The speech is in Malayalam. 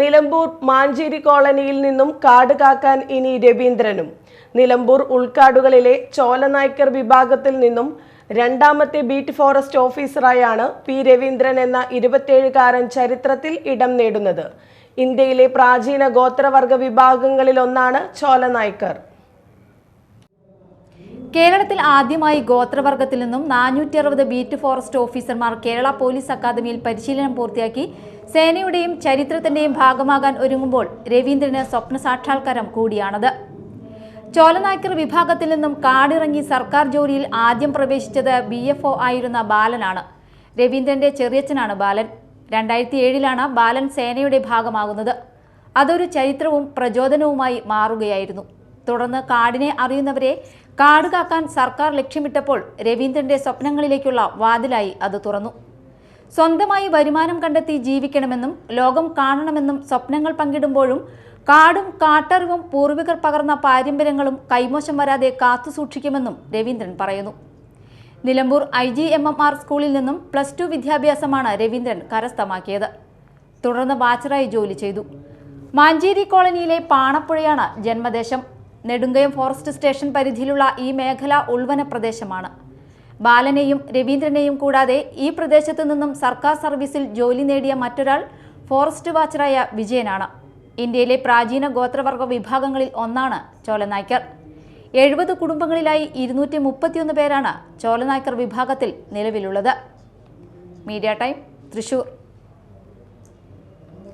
നിലമ്പൂർ മാഞ്ചേരി കോളനിയിൽ നിന്നും കാട് കാക്കാൻ ഇനി രവീന്ദ്രനും. നിലമ്പൂർ ഉൾക്കാടുകളിലെ ചോലനായ്ക്കർ വിഭാഗത്തിൽ നിന്നും രണ്ടാമത്തെ ബീറ്റ് ഫോറസ്റ്റ് ഓഫീസറായാണ് പി രവീന്ദ്രൻ എന്ന ഇരുപത്തിയേഴുകാരൻ ചരിത്രത്തിൽ ഇടം നേടുന്നത്. ഇന്ത്യയിലെ പ്രാചീന ഗോത്രവർഗ വിഭാഗങ്ങളിലൊന്നാണ് ചോലനായ്ക്കർ. കേരളത്തിൽ ആദ്യമായി ഗോത്രവർഗത്തിൽ നിന്നും നാനൂറ്റി അറുപത് ബീറ്റ് ഫോറസ്റ്റ് ഓഫീസർമാർ കേരള പോലീസ് അക്കാദമിയിൽ പരിശീലനം പൂർത്തിയാക്കി. സേനയുടെയും ചരിത്രത്തിന്റെയും ഭാഗമാകാൻ ഒരുങ്ങുമ്പോൾ രവീന്ദ്രന് സ്വപ്ന സാക്ഷാത്കാരം കൂടിയാണത്. ചോലനായ്ക്കർ വിഭാഗത്തിൽ നിന്നും കാടിറങ്ങി സർക്കാർ ജോലിയിൽ ആദ്യം പ്രവേശിച്ചത് ബി എഫ് ഒ ആയിരുന്ന ബാലനാണ്. രവീന്ദ്രന്റെ ചെറിയച്ഛനാണ് ബാലൻ. രണ്ടായിരത്തി ഏഴിലാണ് ബാലൻ സേനയുടെ ഭാഗമാകുന്നത്. അതൊരു ചരിത്രവും പ്രചോദനവുമായി മാറുകയായിരുന്നു. തുടർന്ന് കാടിനെ അറിയുന്നവരെ കാട് കാക്കാൻ സർക്കാർ ലക്ഷ്യമിട്ടപ്പോൾ രവീന്ദ്രന്റെ സ്വപ്നങ്ങളിലേക്കുള്ള വാതിലായി അത് തുറന്നു. സ്വന്തമായി വരുമാനം കണ്ടെത്തി ജീവിക്കണമെന്നും ലോകം കാണണമെന്നും സ്വപ്നങ്ങൾ പങ്കിടുമ്പോഴും കാടും കാട്ടറിവും പൂർവികർ പകർന്ന പാരമ്പര്യങ്ങളും കൈമോശം വരാതെ കാത്തുസൂക്ഷിക്കുമെന്നും രവീന്ദ്രൻ പറയുന്നു. Nilambur I G M M R സ്കൂളിൽ നിന്നും പ്ലസ് ടു വിദ്യാഭ്യാസമാണ് രവീന്ദ്രൻ കരസ്ഥമാക്കിയത്. തുടർന്ന് ബാച്ചറായി ജോലി ചെയ്തു. മാഞ്ചേരി കോളനിയിലെ പാണപ്പുഴയാണ് ജന്മദേശം. നെടുങ്കയം ഫോറസ്റ്റ് സ്റ്റേഷൻ പരിധിയിലുള്ള ഈ മേഖല ഉൾവന പ്രദേശമാണ്. ബാലനെയും രവീന്ദ്രനെയും കൂടാതെ ഈ പ്രദേശത്തു നിന്നും സർക്കാർ സർവീസിൽ ജോലി നേടിയ മറ്റൊരാൾ ഫോറസ്റ്റ് വാച്ചറായ വിജയനാണ്. ഇന്ത്യയിലെ പ്രാചീന ഗോത്രവർഗ വിഭാഗങ്ങളിൽ ഒന്നാണ് ചോലനായ്ക്കർ. എഴുപത് കുടുംബങ്ങളിലായി ഇരുന്നൂറ്റി മുപ്പത്തിയൊന്ന് പേരാണ് ചോലനായ്ക്കർ വിഭാഗത്തിൽ നിലവിലുള്ളത്. Media time Thrissur.